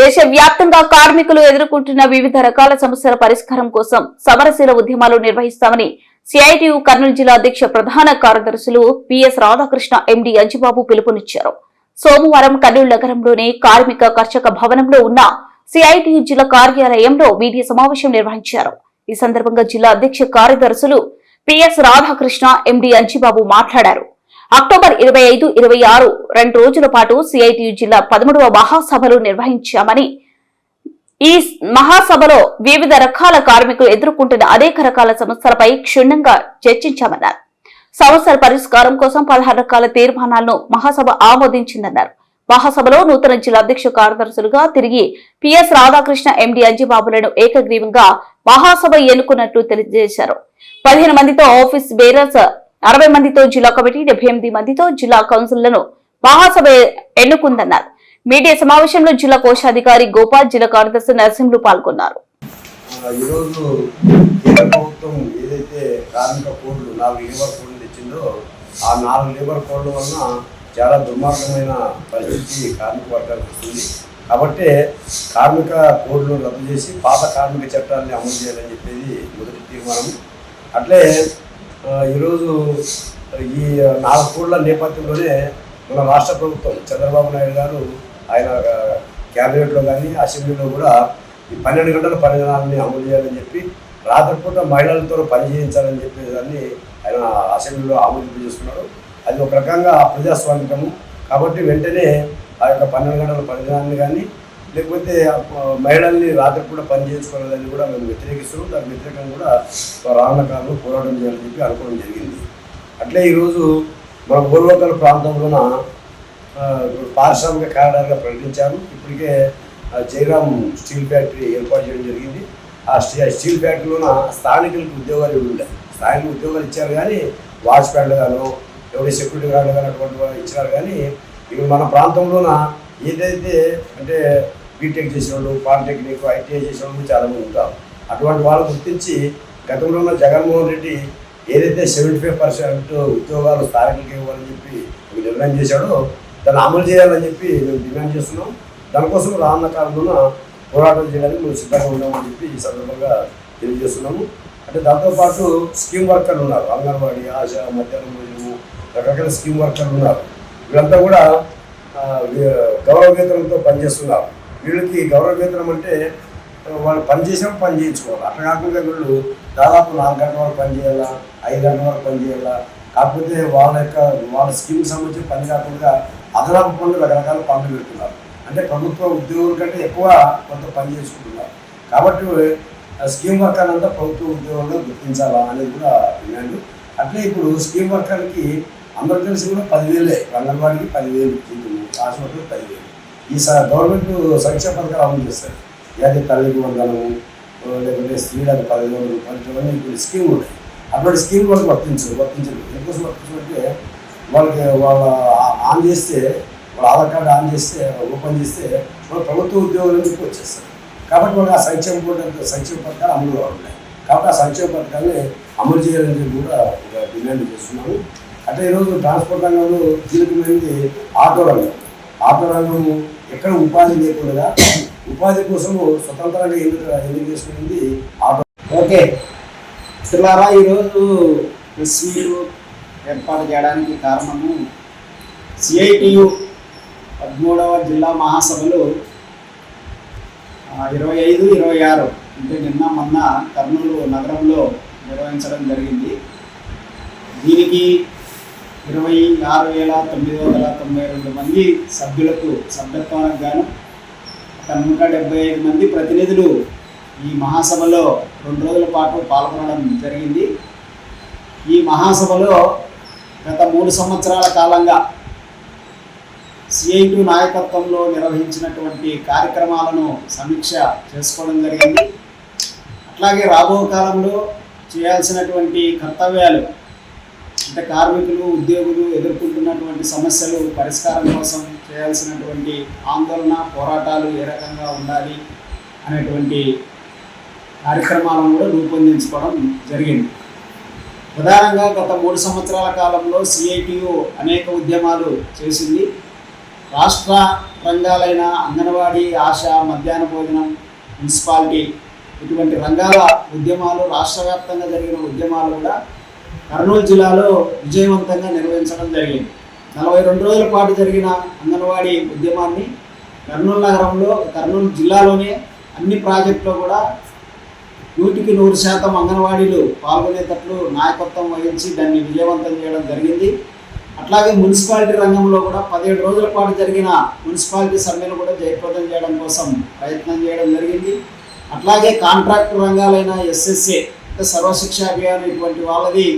దేశవ్యాప్తంగా కార్మికులు ఎదుర్కొంటున్న వివిధ రకాల సమస్యల పరిష్కారం కోసం సమరశీల ఉద్యమాలు నిర్వహిస్తామని సిఐటియు కర్నూలు జిల్లా అధ్యక్ష ప్రధాన కార్యదర్శులు పిఎస్ రాధాకృష్ణ ఎండి అంజిబాబు పిలుపునిచ్చారు. సోమవారం కర్నూలు నగరంలోని కార్మిక కర్షక భవనంలో ఉన్న సిఐటియు జిల్లా కార్యాలయంలో మీడియా సమావేశం నిర్వహించారు. ఈ సందర్భంగా జిల్లా అధ్యక్ష కార్యదర్శులు పిఎస్ రాధాకృష్ణ ఎండి అంజిబాబు మాట్లాడారు. అక్టోబర్ ఇరవై ఐదు ఇరవై ఆరు రెండు రోజుల పాటు సిఐటియు జిల్లా పదమూడవ మహాసభలు నిర్వహించామని. ఈ మహాసభలో వివిధ రకాల కార్మికులు ఎదుర్కొంటున్న అనేక రకాల సమస్యలపై క్షుణ్ణంగా చర్చించామన్నారు. సమస్యల పరిష్కారం కోసం పదహారు రకాల తీర్మానాలను మహాసభ ఆమోదించిందన్నారు. మహాసభలో నూతన జిల్లా అధ్యక్ష కార్యదర్శులుగా తిరిగి పిఎస్ రాధాకృష్ణ ఎండి అంజిబాబులను ఏకగ్రీవంగా మహాసభ ఎన్నుకున్నట్లు తెలియజేశారు. పదిహేను మందితో ఆఫీస్ బేరర్స్ అరవై మందితో జిల్లా కమిటీ డెబ్బై ఎనిమిది మందితో జిల్లా కౌన్సిల్లను మహాసభ ఎన్నుకుందన్నారు. మీడియా సమావేశంలో జిల్లా కోశాధికారి గోపాల్ జిల్లా కార్యదర్శి నరసింహులు పాల్గొన్నారు. ఆ, ఈరోజు కేంద్ర ప్రభుత్వం ఏదైతే కార్మిక కోడ్లు నాలుగు లేబర్ కోడ్లు తెచ్చిందో ఆ నాలుగు లేబర్ కోడ్ల వలన చాలా దుర్మార్గమైన పరిస్థితి కార్మిక వర్గానికి వస్తుంది. కాబట్టి కార్మిక కోడ్లు రద్దు చేసి పాత కార్మిక చట్టాన్ని అమలు చేయాలని చెప్పేది మొదటి తీర్మానం. అట్లే ఈరోజు ఈ నాలుగు కోట్ల నేపథ్యంలోనే మన రాష్ట్ర ప్రభుత్వం చంద్రబాబు నాయుడు గారు ఆయన క్యాబినెట్లో కానీ అసెంబ్లీలో కూడా ఈ పన్నెండు గంటల పనిదినాలని అమలు చేయాలని చెప్పి రాత్రిపూట మహిళలతో పని చేయించాలని చెప్పేదాన్ని ఆయన అసెంబ్లీలో ఆమోదింపు చేస్తున్నారు. అది ఒక రకంగా ప్రజాస్వామికము. కాబట్టి వెంటనే ఆ యొక్క పన్నెండు గంటల పనిదినాన్ని కానీ లేకపోతే మహిళల్ని రాత్రి కూడా పని చేసుకోలేదని కూడా మేము వ్యతిరేకిస్తూ దానికి వ్యతిరేకంగా కూడా రానున్న కాలంలో పోరాటం చేయాలని చెప్పి అనుకోవడం జరిగింది. అట్లే ఈరోజు మన పూర్వకల్ ప్రాంతంలోన పారిశ్రామిక కారిడార్గా ప్రకటించారు. ఇప్పటికే జయరామ్ స్టీల్ ఫ్యాక్టరీ ఏర్పాటు చేయడం జరిగింది. ఆ స్టీ స్టీల్ ఫ్యాక్టరీలోన స్థానికులకు ఉద్యోగాలు ఇవ్వలే స్థానిక ఉద్యోగాలు ఇచ్చారు కానీ వాచ్ వాచ్మెన్లు గాను ఎవరి సెక్యూరిటీ గార్డు కానీ అటువంటి ఇచ్చారు ఇచ్చినారు కానీ ఇప్పుడు మన ప్రాంతంలోన ఏదైతే అంటే బీటెక్ చేసిన వాళ్ళు పాలిటెక్నిక్ ఐటీఐ చేసిన వాళ్ళు చాలామంది ఉంటారు. అటువంటి వాళ్ళు గుర్తించి గతంలో ఉన్న జగన్మోహన్ రెడ్డి ఏదైతే సెవెంటీ ఫైవ్ పర్సెంట్ ఉద్యోగాలు స్థానికులకు ఇవ్వాలని చెప్పి నిర్ణయం చేశాడో దాన్ని అమలు చేయాలని చెప్పి మేము డిమాండ్ చేస్తున్నాం. దానికోసం రానున్న కాలంలో పోరాటం చేయడానికి మేము సిద్ధంగా ఉన్నామని చెప్పి ఈ సందర్భంగా తెలియజేస్తున్నాము. అంటే దాంతోపాటు స్కీమ్ వర్కర్లు ఉన్నారు. అంగన్వాడీ ఆశ మధ్యాహ్నం భోజనము రకరకాల స్కీమ్ వర్కర్లు ఉన్నారు. వీళ్ళంతా కూడా గౌరవ వేతనంతో పనిచేస్తున్నారు. వీళ్ళకి గౌరవ వేతనం అంటే వాళ్ళు పని చేసినప్పుడు పని చేయించుకోవాలి. అట్లా కాకుండా వీళ్ళు దాదాపు నాలుగు గంటల వరకు పని చేయాలా? ఐదు గంటల వరకు పని చేయాలా? కాకపోతే వాళ్ళ యొక్క వాళ్ళ స్కీమ్కి సంబంధించి పని కాకుండా అదనపు పనులు రకరకాల పనులు పెడుతున్నారు. అంటే ప్రభుత్వ ఉద్యోగుల కంటే ఎక్కువ కొంత పని చేసుకుంటున్నారు. కాబట్టి స్కీమ్ వర్కర్ అంతా ప్రభుత్వ ఉద్యోగుల్లో గుర్తించాలా అనేది కూడా విన్నాను. అట్లే ఇప్పుడు స్కీమ్ వర్కర్కి అందరూ తెలిసి కూడా పదివేలే. అంగన్వాడికి పదివేలు జీతం హాస్పిటల్ పదివేలు. ఈ గవర్నమెంట్ సంక్షేమ పథకాలు అమలు చేస్తారు. ఏదైతే తల్లికి వందనము లేకుంటే స్త్రీలకు పదిహేను వందలు ఇవన్నీ ఇప్పుడు స్కీమ్ ఉన్నాయి అటువంటి స్కీమ్ వాళ్ళకి వర్తించదు వర్తించరు. ఎందుకోసం వర్తించమంటే వాళ్ళకి వాళ్ళ ఆన్ చేస్తే వాళ్ళ ఆధార్ కార్డు ఆన్ చేస్తే ఓపెన్ చేస్తే వాళ్ళు ప్రభుత్వ ఉద్యోగులు చెప్పి వచ్చేస్తారు. కాబట్టి వాళ్ళకి ఆ సంక్షేమ బోర్డు సంక్షేమ పథకాలు అమలు ఉన్నాయి కాబట్టి ఆ సంక్షేమ పథకాన్ని అమలు చేయాలని చెప్పి కూడా డిమాండ్ చేస్తున్నాము. అంటే ఈరోజు ట్రాన్స్పోర్ట్ రంగంలో కీలకమైనది ఆటో రంగం. ఆటో రంగము ఎక్కడ ఉపాధి లేకుండా ఉపాధి కోసము స్వతంత్రంగా ఎందుకు ఎందుకు చేసుకునేది ఓకే. మిత్రులారా ఈరోజు ప్రెస్ ఏర్పాటు చేయడానికి కారణము సిఐటియు పదమూడవ జిల్లా మహాసభలు ఇరవై ఐదు ఇరవై ఆరు అంటే నిన్న మొన్న కర్నూలు నగరంలో నిర్వహించడం జరిగింది. దీనికి ఇరవై ఆరు వేల తొమ్మిది వందల తొంభై రెండు మంది సభ్యులకు సభ్యత్వానికి గాను నూట డెబ్బై ఐదు మంది ప్రతినిధులు ఈ మహాసభలో రెండు రోజుల పాటు పాల్గొనడం జరిగింది. ఈ మహాసభలో గత మూడు సంవత్సరాల కాలంగా సిఐటు నాయకత్వంలో నిర్వహించినటువంటి కార్యక్రమాలను సమీక్ష చేసుకోవడం జరిగింది. అట్లాగే రాబో కాలంలో చేయాల్సినటువంటి కర్తవ్యాలు అంటే కార్మికులు ఉద్యోగులు ఎదుర్కొంటున్నటువంటి సమస్యలు పరిష్కారం కోసం చేయాల్సినటువంటి ఆందోళన పోరాటాలు ఏ రకంగా ఉండాలి అనేటువంటి కార్యక్రమాలను కూడా రూపొందించుకోవడం జరిగింది. ప్రధానంగా గత మూడు సంవత్సరాల కాలంలో సిఐటియు అనేక ఉద్యమాలు చేసింది. రాష్ట్ర రంగాలైన అంగన్వాడీ ఆశ మధ్యాహ్న భోజనం మున్సిపాలిటీ ఇటువంటి రంగాల ఉద్యమాలు రాష్ట్ర వ్యాప్తంగా జరిగిన ఉద్యమాలు కూడా కర్నూలు జిల్లాలో విజయవంతంగా నిర్వహించడం జరిగింది. నలభై రెండు రోజుల పాటు జరిగిన అంగన్వాడీ ఉద్యమాన్ని కర్నూలు నగరంలో కర్నూలు జిల్లాలోనే అన్ని ప్రాజెక్టులో కూడా నూటికి నూరు శాతం అంగన్వాడీలు పాల్గొనేటట్లు నాయకత్వం వహించి దాన్ని విజయవంతం చేయడం జరిగింది. అట్లాగే మున్సిపాలిటీ రంగంలో కూడా పదిహేడు రోజుల పాటు జరిగిన మున్సిపాలిటీ సమ్మెను కూడా జయప్రదం చేయడం కోసం ప్రయత్నం చేయడం జరిగింది. అట్లాగే కాంట్రాక్టు రంగాలైన ఎస్ఎస్ఏ సర్వశిక్ష అభియాన్ ఇటువంటి వాళ్ళది